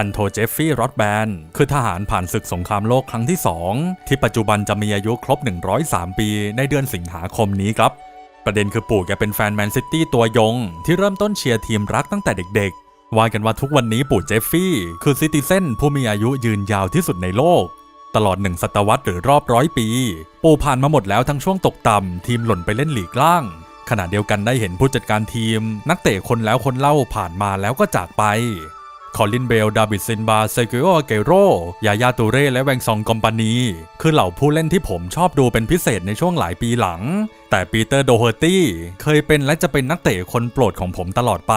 พันโทเจฟฟี่รอดแบนคือทหารผ่านศึกสงครามโลกครั้งที่ 2 ที่ปัจจุบันจะมีอายุครบ 103 ปีในเดือนสิงหาคมนี้ครับ ประเด็นคือปู่แกเป็นแฟนแมนซิตี้ตัวยง ที่เริ่มต้นเชียร์ทีมรักตั้งแต่เด็กๆว่ากันว่าทุกวันนี้ปู่เจฟฟี่คือซิติเซนผู้มีอายุยืนยาวที่สุดในโลกตลอดหนึ่งศตวรรษหรือรอบร้อยปี ปู่ผ่านมาหมดแล้วทั้งช่วงตกต่ำ ทีมหล่นไปเล่นหลีกล่าง ขณะเดียวกันได้เห็นผู้จัดการทีม นักเตะคนแล้วคนเล่าผ่านมาแล้วก็จากไป คอลินเบล ดาวิดซินบา เซกิโอเกโร ยายาตูเร่ และแวงซองกอมปานี คือเหล่าผู้เล่นที่ผมชอบดูเป็นพิเศษในช่วงหลายปีหลัง แต่ปีเตอร์โดเฮอร์ตี้เคยเป็นและจะเป็นนักเตะคนโปรดของผมตลอดไป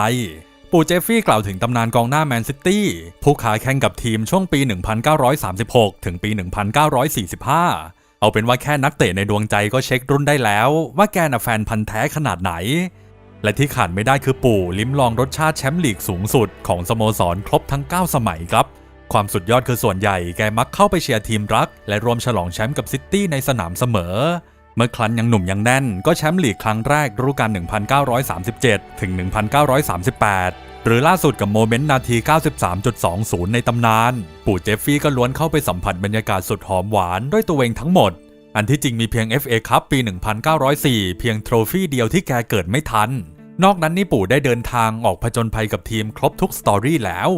ปู่เจฟฟี่กล่าวถึงตำนานกองหน้าแมนซิตี้ผู้ขาแข่งกับทีมช่วงปี 1936 ถึงปี 1945 เอาเป็นว่าแค่นักเตะในดวงใจก็เช็ครุ่นได้แล้ว ว่าแกน่ะแฟนพันธ์แท้ขนาดไหน และที่ขาดไม่ได้คือปู่ลิ้มลองรสชาติแชมป์ลีกสูงสุดของสโมสรครบทั้ง 9 สมัยครับ ความสุดยอดคือส่วนใหญ่แกมักเข้าไปเชียร์ทีมรัก และรวมฉลองแชมป์กับซิตี้ในสนามเสมอ เมื่อครั้นยังหนุ่มยังแน่น ก็แชมป์ลีกครั้งแรกฤดูกาล1937 ถึง 1938หรือล่าสุดกับโมเมนต์นาที 93.20 ในตำนาน ปู่เจฟฟี่ก็ล้วนเข้าไปสัมผัสบรรยากาศสุดหอมหวานด้วยตัวเองทั้งหมด อันที่จริงมีเพียง FA คัพปี 1904 เพียงโทรฟี่เดียวที่แกเกิดไม่ทัน นอกนั้นนี่ปู่ได้เดินทางออกผจญภัยกับทีมครบทุกสตอรี่แล้ว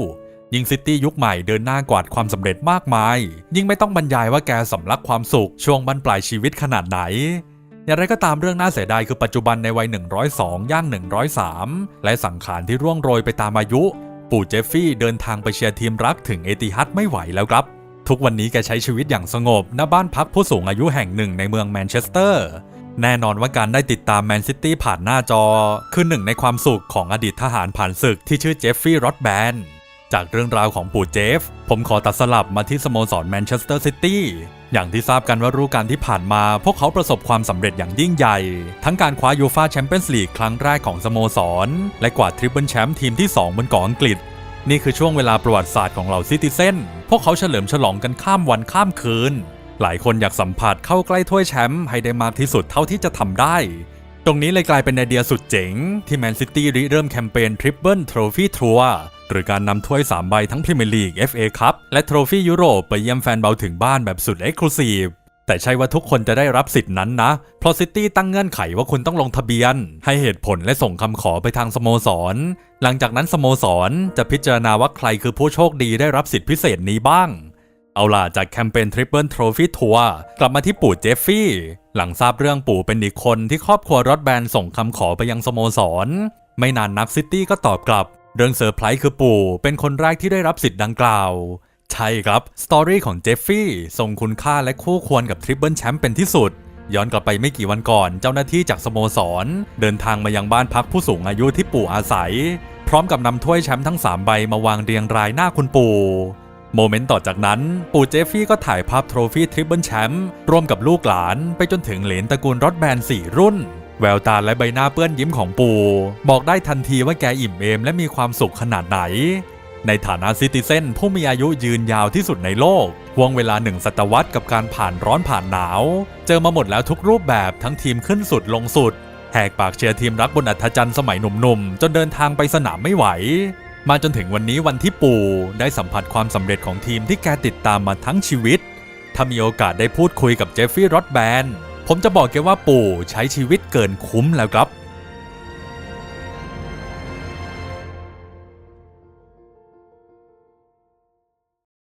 ยิ่งซิตี้ยุคใหม่เดินหน้ากวาดความสำเร็จมากมาย ยิ่งไม่ต้องบรรยายว่าแกสำลักความสุขช่วงบรรปลายชีวิตขนาดไหนอย่างไรก็ตามเรื่องน่าเสียดายคือปัจจุบันในวัย 102 ย่าง 103 และสังขารที่ร่วงโรยไปตามอายุ ปู่เจฟฟี่เดินทางไปเชียร์ทีมรักถึงเอติฮัดไม่ไหวแล้วครับ ทุกวันนี้แกใช้ชีวิตอย่างสงบณบ้านพักผู้สูงอายุแห่งหนึ่งในเมืองแมนเชสเตอร์ แน่นอนว่าการได้ติดตามแมนซิตี้ผ่านหน้าจอ คือหนึ่งในความสุขของอดีตทหารผ่านศึกที่ชื่อเจฟฟี่รอดแบนจากเรื่องราวของปู่เจฟ ผมขอตัดสลับมาที่สโมสรแมนเชสเตอร์ซิตี้อย่างที่ทราบกันว่าฤดูกาลที่ผ่านมา พวกเขาประสบความสำเร็จอย่างยิ่งใหญ่ ทั้งการคว้ายูฟาแชมเปี้ยนส์ลีกครั้งแรกของสโมสร และกวาดทริปเปิลแชมป์ทีมที่ 2 บนเกาะอังกฤษ นี่คือช่วงเวลาประวัติศาสตร์ของเหล่าซิติเซนพวกเขาเฉลิมฉลองกันข้ามวันข้ามคืน หลายคนอยากสัมผัสเข้าใกล้ถ้วยแชมป์ให้ได้มากที่สุดเท่าที่จะทำได้ ตรงนี้เลยกลายเป็นไอเดียสุดเจ๋ง ที่แมนซิตี้ริเริ่มแคมเปญทริปเปิลทรอฟี่ทัวร์หรือการนำถ้วย 3 ใบทั้งพรีเมียร์ลีก FA คัพและทรอฟี่ยุโรปไปเยี่ยมแฟนเบาถึงบ้านแบบสุดเอ็กซ์คลูซีฟแต่ใช่ว่าทุกคนจะได้รับสิทธินั้นนะ เพราะซิตี้ตั้งเงื่อนไขว่าคุณต้องลงทะเบียน ให้เหตุผลและส่งคำขอไปทางสโมสร หลังจากนั้นสโมสรจะพิจารณาว่าใครคือผู้โชคดีได้รับสิทธิพิเศษนี้บ้าง เอาล่ะจากแคมเปญทริปเปิลทรฟี่ทัวร์กลับมาที่ปู่เจฟฟี่ หลังทราบเรื่องปู่เป็นอีกคนที่ครอบครัวรถแบนส่งคำขอไปยังสโมสร ไม่นานนักซิตี้ก็ตอบกลับ เรื่องเซอร์ไพรส์คือปู่เป็นคนแรกที่ได้รับสิทธิ์ดังกล่าว ใช่ครับ สตอรี่ของเจฟฟี่ทรงคุณค่าและคู่ควรกับทริปเปิลแชมป์เป็นที่สุด ย้อนกลับไปไม่กี่วันก่อนเจ้าหน้าที่จากสโมสร เดินทางมายังบ้านพักผู้สูงอายุที่ปู่อาศัย พร้อมกับนำถ้วยแชมป์ทั้ง3ใบมาวางเรียงรายหน้าคุณปู่ โมเมนต์ต่อจากนั้น ปู่เจฟฟี่ก็ถ่ายภาพโทรฟี่ทริปเปิลแชมป์ร่วมกับลูกหลานไปจนถึงเหลนตระกูลรถแบน4รุ่น แววตาและใบหน้าเปื้อนยิ้มของปู่ บอกได้ทันทีว่าแกอิ่มเอมและมีความสุขขนาดไหน ในฐานะซิติเซนผู้มีอายุยืนยาวที่สุดในโลกห่วงเวลาหนึ่งศตวรรษกับการผ่านร้อนผ่านหนาว เจอมาหมดแล้วทุกรูปแบบทั้งทีมขึ้นสุดลงสุดแหกปากเชียร์ทีมรักบนอัธจันทร์สมัยหนุ่มๆ จนเดินทางไปสนามไม่ไหว มาจนถึงวันนี้วันที่ปู่ได้สัมผัสความสำเร็จของทีมที่แกติดตามมาทั้งชีวิต ถ้ามีโอกาสได้พูดคุยกับเจฟฟี่รอดแบนผมจะบอกแกว่าปู่ใช้ชีวิตเกินคุ้มแล้วครับ